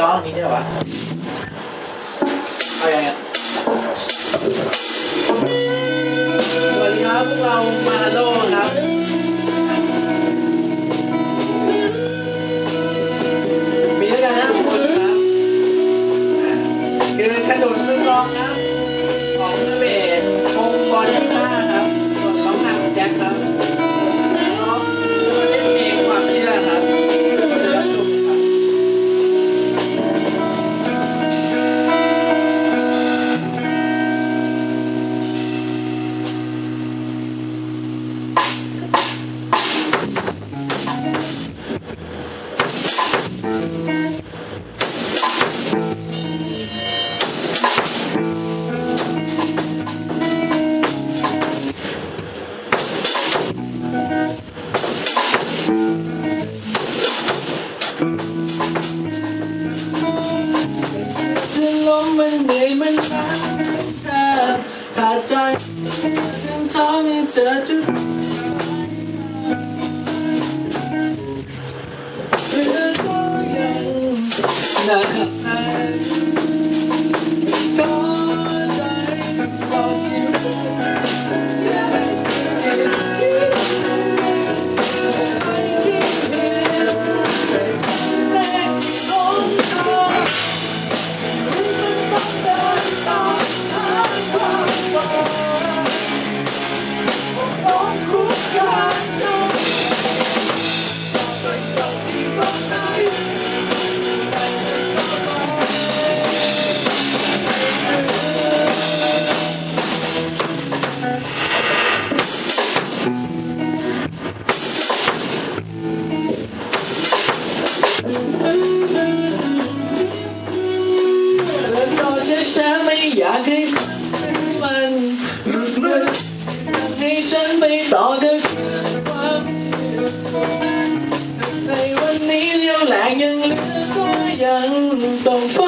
ร้องอย่างนี้ได้หรอวะเอาอย่างเงี้ยสวัสดีครับพวกเรามาโลครับมีด้วยกันนะทุกคนครับคือ่าคือขนุนมือกลองนะ ล้ามันแทบขาดใจทั้งท้องให้เธอจุดเธอก็ยังหนักใจ ให้มันหลุดมือให้ฉันไปต่อกับความเชื่อในวันนี้เลี้ยวแหลกยังเหลือก็ยังต้องฟั